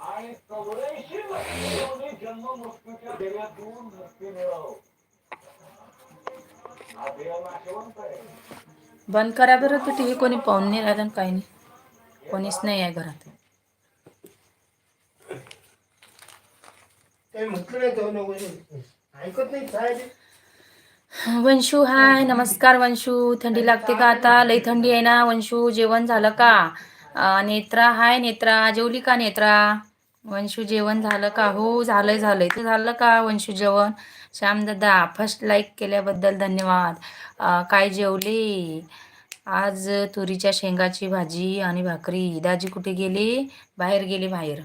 आणि जन्म मृत्यूच्या मुक्ती हा आहे बंद करा बरं ते टी व्ही कोणी पाहून नाही राहिलं काही नाही. कोणीच नाही आहे घरात. काही म्हटलं नाही नको. ऐकत नाही काय वंशू हाय. नमस्कार वंशू. थंडी लागते का आता? लई थंडी आहे ना वंशू. जेवण झालं का? नेत्रा हाय नेत्रा. जेवली का नेत्रा? वंशू जेवण झालं का? हो झालंय झालंय. ते झालं का वंशू जेवण? श्यामदादा फर्स्ट लाईक केल्याबद्दल धन्यवाद. काय जेवली? आज तुरीच्या शेंगाची भाजी आणि भाकरी. दाजी कुठे गेली? बाहेर गेली बाहेर.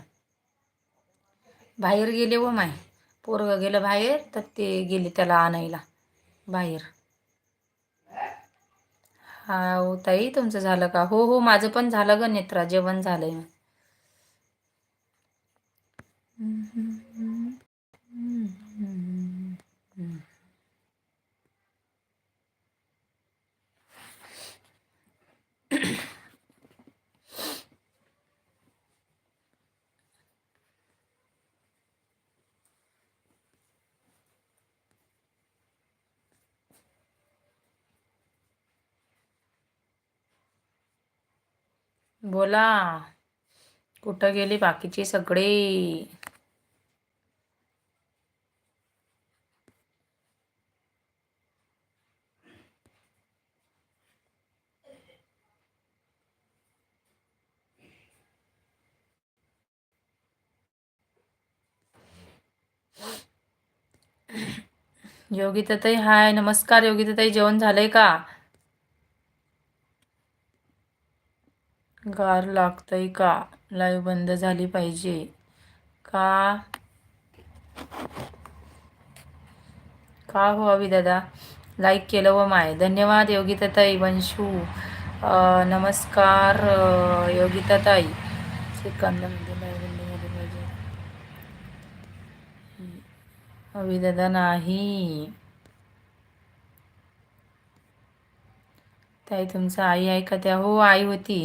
बाहेर गेले व माय. पोरगं गेलं बाहेर तर ते गेले त्याला आणायला. बाहेर. हा हो ताई तुमचं झालं का? हो हो माझं पण झालं ग नेत्रा जेवण झालंय. बोला. कुठं गेली बाकीचे सगळे? योगिताताई हाय. नमस्कार योगिताताई जेवण झालंय का? गार लागतंय का? लाईव्ह बंद झाली पाहिजे. का? का हो अवी दादा? लाईक केलं व माय. धन्यवाद योगिताताई वंशू नमस्कार योगिताताई. योगिता ताई सेकंदामध्ये बंद झाली पाहिजे. अवी दादा नाही. ताई तुमचं आई आहे का त्या? हो आई होती.